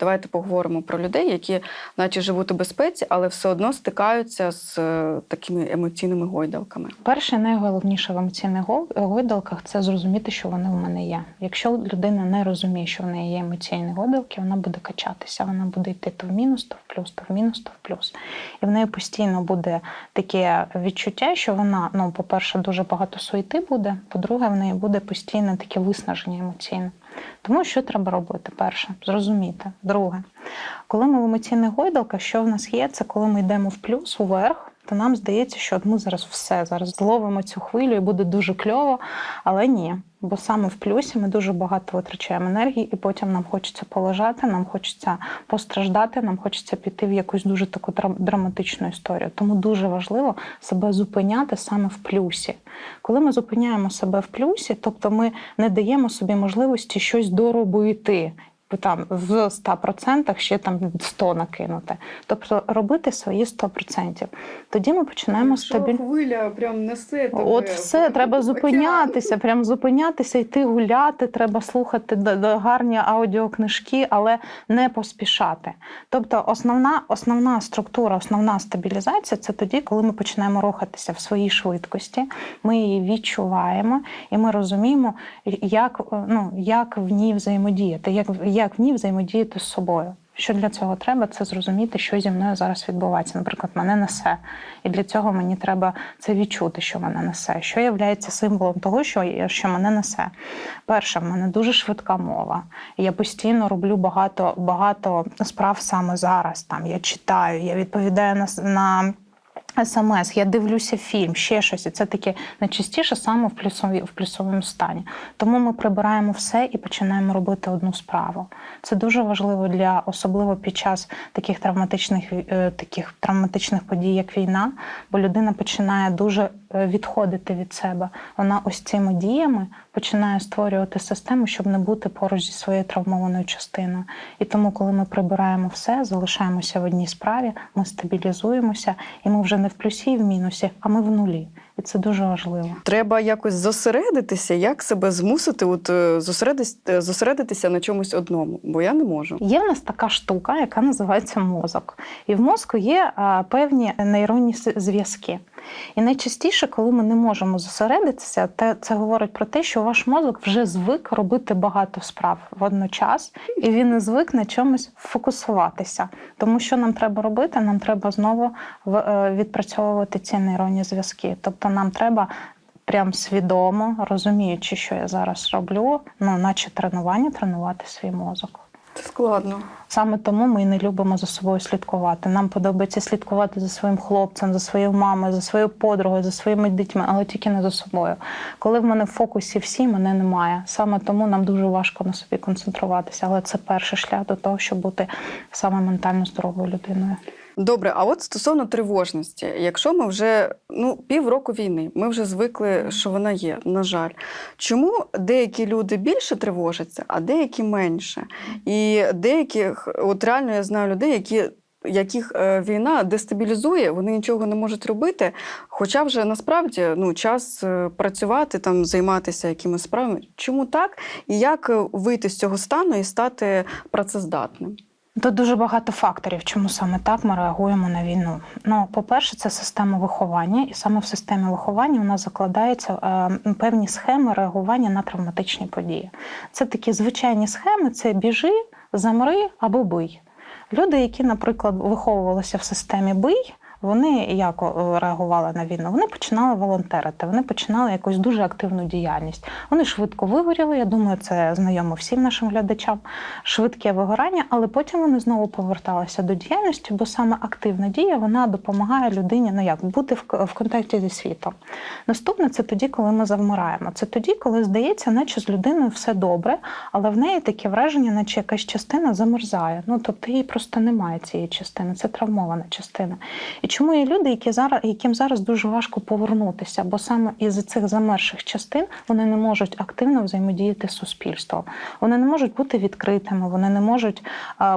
Давайте поговоримо про людей, які, наче живуть у безпеці, але все одно стикаються з е, такими емоційними гойдалками. Перше, найголовніше в емоційних гойдалках це зрозуміти, що вони в мене є. Якщо людина не розуміє, що в неї є емоційні гойдалки, вона буде качатися, вона буде йти то в мінус, то в плюс, то в мінус, то в плюс. І в неї постійно буде таке відчуття, що вона, ну, по-перше, дуже багато суєти буде. По-друге, в неї буде постійно таке виснаження емоційне. Тому що треба робити? Перше, зрозуміти. Друге, коли ми в емоційних гойдалках, що в нас є, це коли ми йдемо в плюс, уверх, то нам здається, що ми зараз все зараз зловимо цю хвилю і буде дуже кльово. Але ні. Бо саме в плюсі ми дуже багато витрачаємо енергії, і потім нам хочеться полежати, нам хочеться постраждати, нам хочеться піти в якусь дуже таку драм- драматичну історію. Тому дуже важливо себе зупиняти саме в плюсі. Коли ми зупиняємо себе в плюсі, тобто ми не даємо собі можливості щось доробити. Бо Там в 100% ще там 100 накинути. Тобто робити свої 100%. Тоді ми починаємо стабільно. хвиля прям несе От все, треба зупинятися, прям зупинятися, йти гуляти, треба слухати гарні аудіокнижки, але не поспішати. Тобто, основна, основна структура, основна стабілізація це тоді, коли ми починаємо рухатися в своїй швидкості, ми її відчуваємо і ми розуміємо, як, ну, як в ній взаємодіяти, як, як в ній взаємодіяти з собою. Що для цього треба, це зрозуміти, що зі мною зараз відбувається. Наприклад, мене несе. І для цього мені треба це відчути, що мене несе. Що є символом того, що, що мене несе. Перше, в мене дуже швидка мова. Я постійно роблю багато, багато справ саме зараз. Там я читаю, я відповідаю на, на смс, я дивлюся фільм, ще щось. І це таке найчастіше саме в плюсові, в плюсовому стані. Тому ми прибираємо все і починаємо робити одну справу. Це дуже важливо для особливо під час таких травматичних е, таких травматичних подій, як війна, бо людина починає дуже е, відходити від себе. Вона ось цими діями починає створювати систему, щоб не бути поруч зі своєю травмованою частиною. І тому, коли ми прибираємо все, залишаємося в одній справі, ми стабілізуємося, і ми вже не в плюсі і в мінусі, а ми в нулі. І це дуже важливо. Треба якось зосередитися, як себе змусити, от е, е, зосередитися на чомусь одному, бо я не можу. Є в нас така штука, яка називається мозок. І в мозку є а, певні нейронні зв'язки. І найчастіше, коли ми не можемо зосередитися, те це говорить про те, що ваш мозок вже звик робити багато справ водночас, і він не звик на чомусь фокусуватися. Тому що нам треба робити, нам треба знову е, відпрацьовувати ці нейронні зв'язки. Тобто нам треба. Прям свідомо розуміючи, що я зараз роблю, ну наче тренування, тренувати свій мозок. Це складно. Саме тому ми не любимо за собою слідкувати. Нам подобається слідкувати за своїм хлопцем, за своєю мамою, за своєю подругою, за своїми дітьми, але тільки не за собою. Коли в мене в фокусі всі, мене немає. Саме тому нам дуже важко на собі концентруватися. Але це перший шлях до того, щоб бути саме ментально здоровою людиною. Добре, а от стосовно тривожності, якщо ми вже ну півроку війни, ми вже звикли, що вона є. На жаль, чому деякі люди більше тривожаться, а деякі менше? І деяких, от реально я знаю людей, які. Яких е, війна дестабілізує, вони нічого не можуть робити. Хоча вже насправді ну, час е, працювати, там, займатися якимись справами. Чому так? І як е, вийти з цього стану і стати працездатним? Тут дуже багато факторів, чому саме так ми реагуємо на війну. Ну, по-перше, це система виховання, і саме в системі виховання у нас закладаються е, певні схеми реагування на травматичні події. Це такі звичайні схеми: це біжи, замри або бий. Люди, які, наприклад, виховувалися в системі бий. Вони як реагували на війну? Вони починали волонтерити, вони починали якусь дуже активну діяльність. Вони швидко вигоріли. Я думаю, це знайомо всім нашим глядачам. Швидке вигорання, але потім вони знову поверталися до діяльності, бо саме активна дія вона допомагає людині ну як бути в, в контакті зі світом. Наступне це тоді, коли ми завмираємо. Це тоді, коли здається, наче з людиною все добре, але в неї таке враження, наче якась частина замерзає. Ну тобто її просто немає цієї частини, це травмована частина. І Чому є люди, які зараз, яким зараз дуже важко повернутися, бо саме із цих замерших частин вони не можуть активно взаємодіяти з суспільством. Вони не можуть бути відкритими, вони не можуть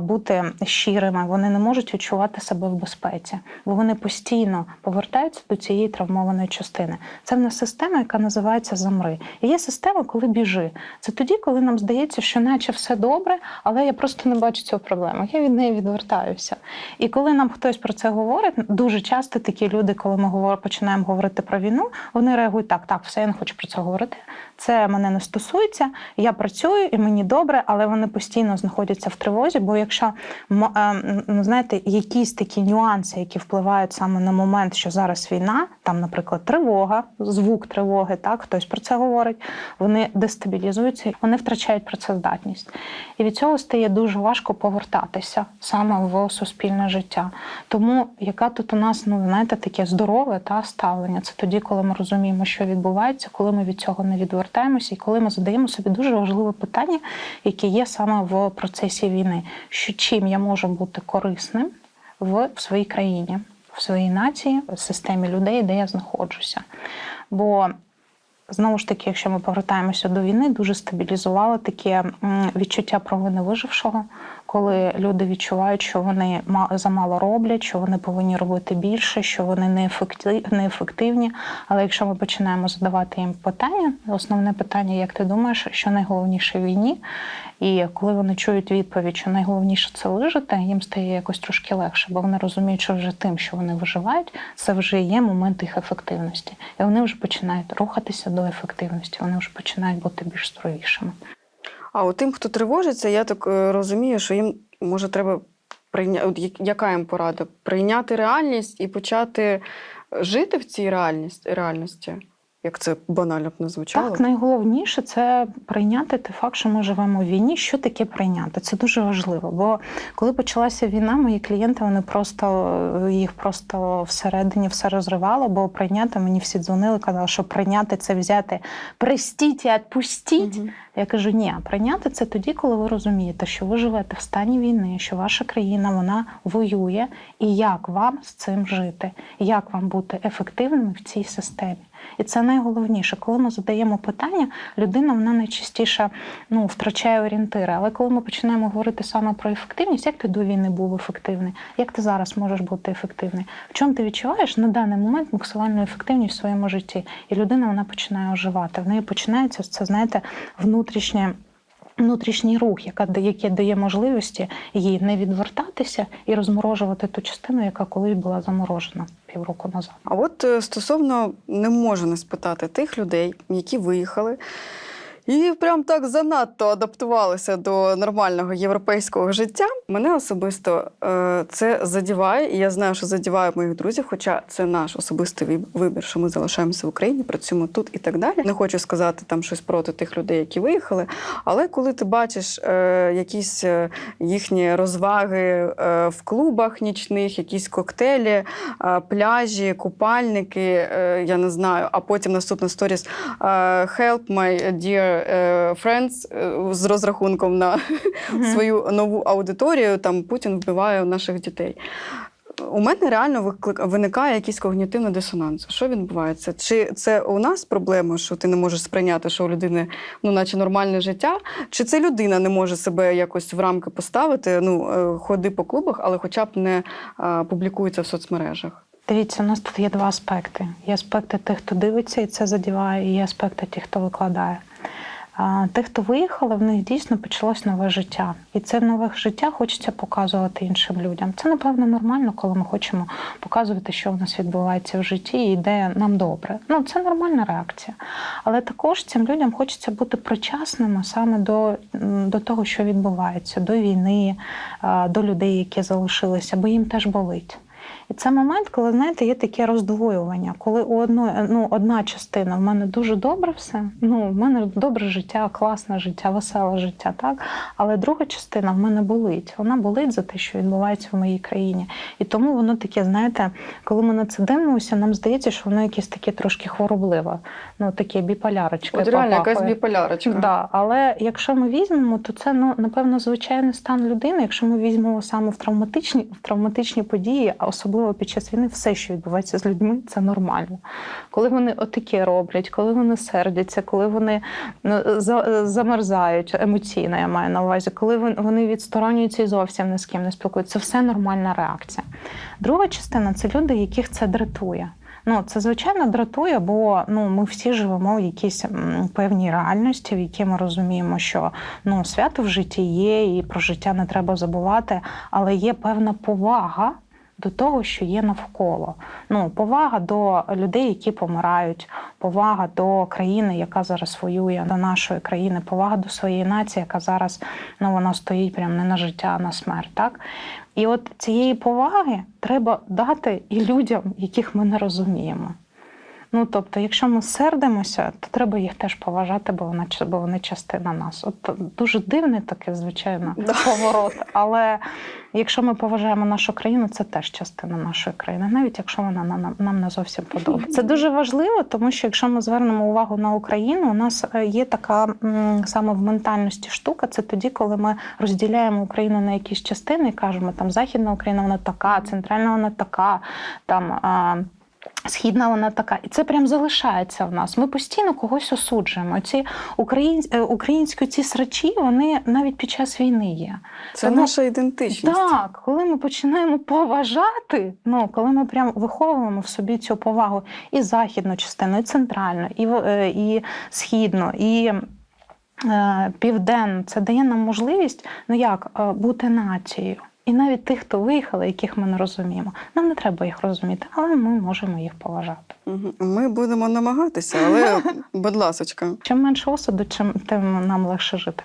бути щирими, вони не можуть відчувати себе в безпеці, бо вони постійно повертаються до цієї травмованої частини. Це в нас система, яка називається замри. І є система, коли біжи. Це тоді, коли нам здається, що наче все добре, але я просто не бачу цього проблеми. Я від неї відвертаюся. І коли нам хтось про це говорить, дуже часто такі люди, коли ми говор- починаємо говорити про війну, вони реагують так: так, все, я не хочу про це говорити. Це мене не стосується. Я працюю і мені добре, але вони постійно знаходяться в тривозі. Бо якщо е, ну, знаєте, якісь такі нюанси, які впливають саме на момент, що зараз війна, там, наприклад, тривога, звук тривоги, так хтось про це говорить, вони дестабілізуються, вони втрачають працездатність. І від цього стає дуже важко повертатися саме в суспільне життя. Тому яка тут у нас, ну знаєте, таке здорове та ставлення? Це тоді, коли ми розуміємо, що відбувається, коли ми від цього не відвертаємося, і коли ми задаємо собі дуже важливе питання, яке є саме в процесі війни, що чим я можу бути корисним в, в своїй країні, в своїй нації, в системі людей, де я знаходжуся. Бо Знову ж таки, якщо ми повертаємося до війни, дуже стабілізувало таке відчуття провини вижившого, коли люди відчувають, що вони ма- замало роблять, що вони повинні робити більше, що вони неефекти- неефективні. Але якщо ми починаємо задавати їм питання, основне питання, як ти думаєш, що найголовніше в війні? І коли вони чують відповідь, що найголовніше це вижити, їм стає якось трошки легше, бо вони розуміють, що вже тим, що вони виживають, це вже є момент їх ефективності. І вони вже починають рухатися до ефективності, вони вже починають бути більш здоровішими. А от тим, хто тривожиться, я так е, розумію, що їм може треба прийняти. Яка їм порада? Прийняти реальність і почати жити в цій реальність, реальності, як це банально б не звучало. Так, найголовніше це прийняти той факт, що ми живемо в війні. Що таке прийняти? Це дуже важливо. Бо коли почалася війна, мої клієнти вони просто їх просто всередині все розривало, бо прийняти мені всі дзвонили, казали, що прийняти це взяти, простіть і відпустіть. Мгм. Я кажу, ні, прийняти це тоді, коли ви розумієте, що ви живете в стані війни, що ваша країна вона воює, і як вам з цим жити, як вам бути ефективними в цій системі. І це найголовніше. Коли ми задаємо питання, людина вона найчастіше ну, втрачає орієнтири. Але коли ми починаємо говорити саме про ефективність, як ти до війни був ефективний, як ти зараз можеш бути ефективний, в чому ти відчуваєш на даний момент максимальну ефективність в своєму житті, і людина вона починає оживати. В неї починається це, знаєте, внутрішнє. Внутрішній рух, яка дає, дає можливості їй не відвертатися і розморожувати ту частину, яка колись була заморожена півроку назад. А от е, стосовно не можу не спитати тих людей, які виїхали. І прям так занадто адаптувалися до нормального європейського життя. Мене особисто е, це задіває, і я знаю, що задіває моїх друзів, хоча це наш особистий вибір, що ми залишаємося в Україні, працюємо тут і так далі. Не хочу сказати там щось проти тих людей, які виїхали. Але коли ти бачиш е, якісь е, їхні розваги е, в клубах нічних, якісь коктейлі, е, пляжі, купальники, е, я не знаю, а потім наступна сторіс е, Help my dear friends е, з розрахунком на свою нову аудиторію. Там Путін вбиває наших дітей. У мене реально виклик- виникає якийсь когнітивний дисонанс. Що відбувається? Чи це у нас проблема, що ти не можеш сприйняти, що у людини ну, наче нормальне життя? Чи це людина не може себе якось в рамки поставити? Ну, е, ходи по клубах, але хоча б не е, публікується в соцмережах? Дивіться, у нас тут є два аспекти: є аспекти тих, хто дивиться і це задіває, і є аспекти тих, хто викладає. Тих, хто виїхали, в них дійсно почалось нове життя. І це нове життя хочеться показувати іншим людям. Це, напевно, нормально, коли ми хочемо показувати, що в нас відбувається в житті і де нам добре. Ну, це нормальна реакція. Але також цим людям хочеться бути причасними саме до, до того, що відбувається, до війни, до людей, які залишилися, бо їм теж болить. І це момент, коли знаєте, є таке роздвоювання, коли у одної ну, одна частина в мене дуже добре все. Ну, в мене добре життя, класне життя, веселе життя, так. Але друга частина в мене болить. Вона болить за те, що відбувається в моїй країні. І тому воно таке, знаєте, коли ми на це дивимося, нам здається, що воно якесь таке трошки хворобливе, ну таке біполярочка. От реально якась біполярочка. Да, але якщо ми візьмемо, то це ну напевно звичайний стан людини. Якщо ми візьмемо саме в травматичні в травматичні події, а особливо особливо під час війни, все, що відбувається з людьми, це нормально. Коли вони отаке роблять, коли вони сердяться, коли вони ну, замерзають емоційно, я маю на увазі, коли вони відсторонюються і зовсім ні з ким не спілкуються, це все нормальна реакція. Друга частина це люди, яких це дратує. Ну, це звичайно дратує, бо ну ми всі живемо в якійсь певній реальності, в якій ми розуміємо, що ну свято в житті є, і про життя не треба забувати, але є певна повага. До того, що є навколо, ну повага до людей, які помирають, повага до країни, яка зараз воює, до нашої країни, повага до своєї нації, яка зараз ну вона стоїть прямо не на життя, а на смерть. Так і от цієї поваги треба дати і людям, яких ми не розуміємо. Ну тобто, якщо ми сердимося, то треба їх теж поважати, бо вона бо вони частина нас. От дуже дивний такий, звичайно, Да. поворот. Але якщо ми поважаємо нашу країну, це теж частина нашої країни, навіть якщо вона нам, нам не зовсім подобається. Це дуже важливо, тому що якщо ми звернемо увагу на Україну, у нас е, є така саме в ментальності штука. Це тоді, коли ми розділяємо Україну на якісь частини і кажемо, там Західна Україна вона така, центральна вона така, там. Східна вона така, і це прям залишається в нас. Ми постійно когось осуджуємо. Ці українсь... е, українські ці срачі, вони навіть під час війни є. Це Тому- наша ідентичність. Так, коли ми починаємо поважати, ну коли ми прям виховуємо в собі цю повагу і західну частину, і центральну, і, е, і східну, і е, південну, це дає нам можливість ну як бути нацією. І навіть тих, хто виїхали, яких ми не розуміємо. Нам не треба їх розуміти, але ми можемо їх поважати. Ми будемо намагатися, але будь ласочка. Чим менше осуду, чим тим нам легше жити.